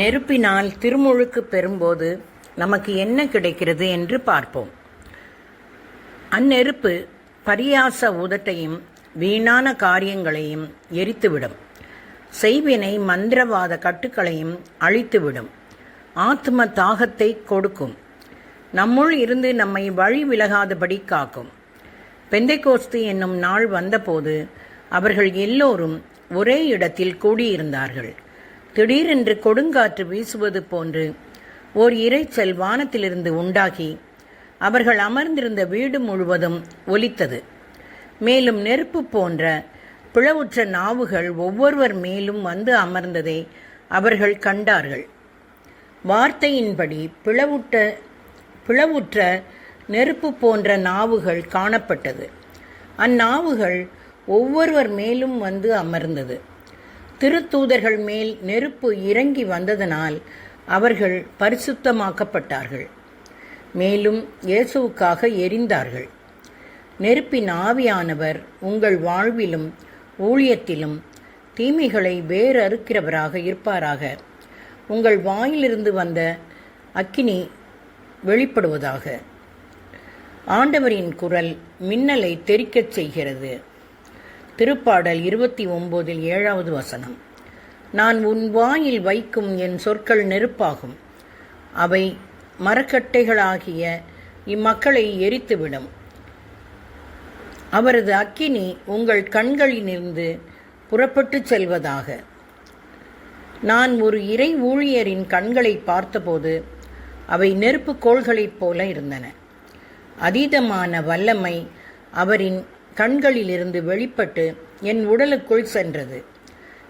நெருப்பினால் திருமுழுக்கு பெறும்போது நமக்கு என்ன கிடைக்கிறது என்று பார்ப்போம். அந்நெருப்பு பரியாச உதட்டையும் வீணான காரியங்களையும் எரித்துவிடும். செய்வினை மந்திரவாத கட்டுக்களையும் அழித்துவிடும். ஆத்ம தாகத்தை கொடுக்கும். நம்முள் இருந்து நம்மை வழி விலகாதபடி காக்கும். பெந்தைகோஸ்து என்னும் நாள் வந்தபோது அவர்கள் எல்லோரும் ஒரே இடத்தில் கூடியிருந்தார்கள். திடீரென்று கொடுங்காற்று வீசுவது போன்று ஓர் இரைச்சல் வானத்திலிருந்து உண்டாகி அவர்கள் அமர்ந்திருந்த வீடு முழுவதும் ஒலித்தது. மேலும் நெருப்பு போன்ற பிளவுற்ற நாவுகள் ஒவ்வொருவர் மேலும் வந்து அமர்ந்ததை அவர்கள் கண்டார்கள். வார்த்தையின்படி பிளவுட்ட பிளவுற்ற நெருப்பு போன்ற நாவுகள் காணப்பட்டது. அந்நாவுகள் ஒவ்வொருவர் மேலும் வந்து அமர்ந்தது. திருத்தூதர்கள் மேல் நெருப்பு இறங்கி வந்ததனால் அவர்கள் பரிசுத்தமாக்கப்பட்டார்கள். மேலும் இயேசுவுக்காக எரிந்தார்கள். நெருப்பின் ஆவியானவர் உங்கள் வாழ்விலும் ஊழியத்திலும் தீமைகளை வேறறுக்கிறவராக இருப்பாராக. உங்கள் வாயிலிருந்து வந்த அக்கினி வெளிப்படுவதாக. ஆண்டவரின் குரல் மின்னலை தெறிக்கச் செய்கிறது. திருப்பாடல் இருபத்தி ஒம்போதில் ஏழாவது வசனம். நான் உன் வாயில் வைக்கும் என் சொற்கள் நெருப்பாகும். அவை மரக்கட்டைகளாகிய இம்மக்களை எரித்துவிடும். அவரது அக்கினி உங்கள் கண்களிலிருந்து புறப்பட்டுச் செல்வதாக. நான் ஒரு இறை ஊழியரின் கண்களை பார்த்தபோது அவை நெருப்பு கோள்களைப் போல இருந்தன. அதீதமான வல்லமை அவரின் கண்களிலிருந்து வெளிப்பட்டு என் உடலுக்குள் சென்றது.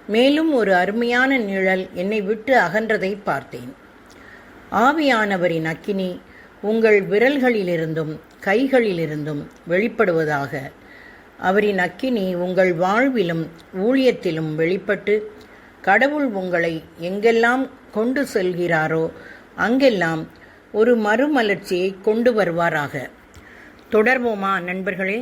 மேலும் ஒரு அருமையான நிழல் என்னை விட்டு அகன்றதை பார்த்தேன். ஆவியானவரின் அக்கினி உங்கள் விரல்களிலிருந்தும் கைகளிலிருந்தும் வெளிப்படுவதாக. அவரின் அக்கினி உங்கள் வாழ்விலும் ஊழியத்திலும் வெளிப்பட்டு கடவுள் உங்களை எங்கெல்லாம் கொண்டு செல்கிறாரோ அங்கெல்லாம் ஒரு மறுமலர்ச்சியை கொண்டு வருவாராக. தொடர்வோமா நண்பர்களே?